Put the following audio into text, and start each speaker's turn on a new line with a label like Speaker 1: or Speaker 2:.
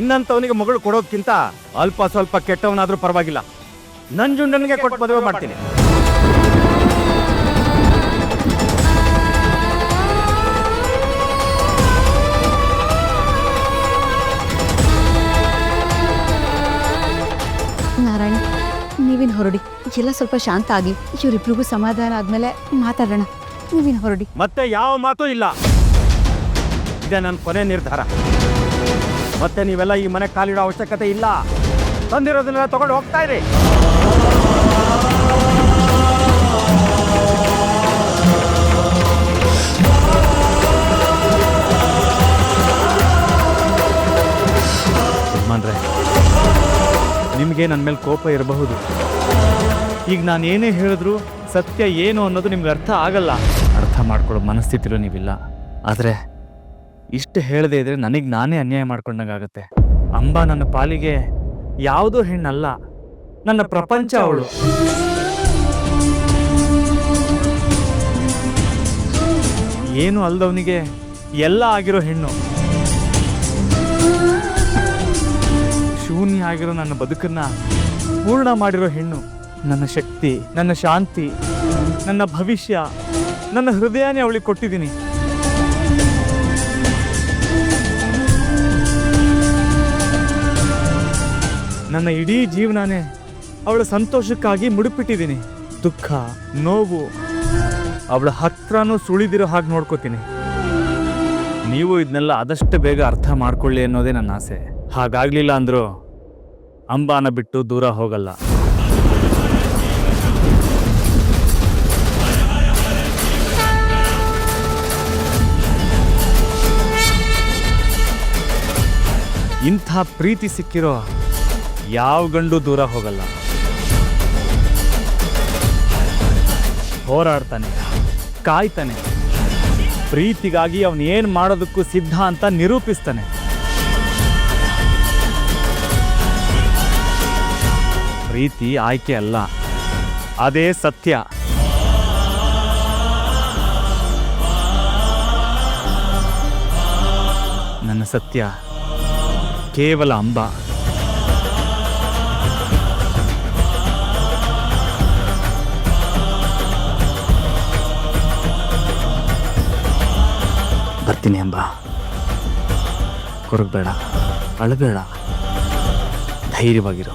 Speaker 1: ಇನ್ನಂತವನಿಗೆ ಮಗಳು ಕೊಡೋದಕ್ಕಿಂತ ಅಲ್ಪ ಸ್ವಲ್ಪ ಕೆಟ್ಟವನಾದ್ರೂ ಪರವಾಗಿಲ್ಲ. ನಂಜುಂಡನಿಗೆ ಕೊಟ್ಟು ಮದುವೆ ಮಾಡ್ತೀನಿ.
Speaker 2: ನಾರಾಯಣ ನೀವಿನ ಹೊರಡಿ. ಎಲ್ಲ ಸ್ವಲ್ಪ ಶಾಂತ ಆಗಿ ಇವರಿಬ್ರಿಗೂ ಸಮಾಧಾನ ಆದ್ಮೇಲೆ ಮಾತಾಡೋಣ. ನೀವಿನ ಹೊರಡಿ.
Speaker 1: ಮತ್ತೆ ಯಾವ ಮಾತು ಇಲ್ಲ. ಇದೇ ನನ್ನ ಕೊನೆ ನಿರ್ಧಾರ. ಮತ್ತೆ ನೀವೆಲ್ಲ ಈ ಮನೆ ಕಾಲಿಡೋ ಅವಶ್ಯಕತೆ ಇಲ್ಲ. ತಂದಿರೋದನ್ನೆಲ್ಲ ತಗೊಂಡು ಹೋಗ್ತಾ ಇರಿ. ಯಜಮಾನ್ರೆ ನಿಮಗೆ ನನ್ನ ಮೇಲೆ ಕೋಪ ಇರಬಹುದು. ಈಗ ನಾನು ಏನೇ ಹೇಳಿದ್ರು ಸತ್ಯ ಏನು ಅನ್ನೋದು ನಿಮ್ಗೆ ಅರ್ಥ ಆಗಲ್ಲ. ಅರ್ಥ ಮಾಡ್ಕೊಳ್ಳೋ ಮನಸ್ಥಿತಿಲೂ ನೀವಿಲ್ಲ. ಆದರೆ ಇಷ್ಟು ಹೇಳದೇ ಇದ್ರೆ ನನಗೆ ನಾನೇ ಅನ್ಯಾಯ ಮಾಡ್ಕೊಂಡಂಗಾಗತ್ತೆ ಅಂಬಾ ನನ್ನ ಪಾಲಿಗೆ ಯಾವುದೋ ಹೆಣ್ಣಲ್ಲ. ನನ್ನ ಪ್ರಪಂಚ ಅವಳು. ಏನು ಅಲ್ದವನಿಗೆ ಎಲ್ಲ ಆಗಿರೋ ಹೆಣ್ಣು. ಶೂನ್ಯ ಆಗಿರೋ ನನ್ನ ಬದುಕನ್ನ ಪೂರ್ಣ ಮಾಡಿರೋ ಹೆಣ್ಣು. ನನ್ನ ಶಕ್ತಿ, ನನ್ನ ಶಾಂತಿ, ನನ್ನ ಭವಿಷ್ಯ, ನನ್ನ ಹೃದಯನೇ ಅವಳಿಗೆ ಕೊಟ್ಟಿದ್ದೀನಿ. ನನ್ನ ಇಡೀ ಜೀವನನೇ ಅವಳ ಸಂತೋಷಕ್ಕಾಗಿ ಮುಡುಪಿಟ್ಟಿದ್ದೀನಿ. ದುಃಖ, ನೋವು, ಅವಳ ಹತ್ರನೂ ಸುಳಿದಿರೋ ಹಾಗೆ ನೋಡ್ಕೋತೀನಿ. ನೀವು ಇದನ್ನೆಲ್ಲ ಆದಷ್ಟು ಬೇಗ ಅರ್ಥ ಮಾಡ್ಕೊಳ್ಳಿ ಅನ್ನೋದೇ ನನ್ನ ಆಸೆ. ಹಾಗಾಗಲಿಲ್ಲ ಅಂದರೂ ಅಂಬಾನ ಬಿಟ್ಟು ದೂರ ಹೋಗಲ್ಲ. ಇಂಥ ಪ್ರೀತಿ ಸಿಕ್ಕಿರೋ ಯಾವ ಗಂಡು ದೂರ ಹೋಗಲ್ಲ. ಹೋರಾಡ್ತಾನೆ, ಕಾಯ್ತಾನೆ. ಪ್ರೀತಿಗಾಗಿ ಅವನು ಏನು ಮಾಡೋದಕ್ಕೂ ಸಿದ್ಧ ಅಂತ ನಿರೂಪಿಸ್ತಾನೆ. ಪ್ರೀತಿ ಆಯ್ಕೆ ಅಲ್ಲ, ಅದೇ ಸತ್ಯ. ನನ್ನ ಸತ್ಯ ಕೇವಲ ಅಂಬ. ಬರ್ತೀನಿ ಎಂಬ ಕೊರಗಬೇಡ ಅಳಬೇಡ. ಧೈರ್ಯವಾಗಿರು.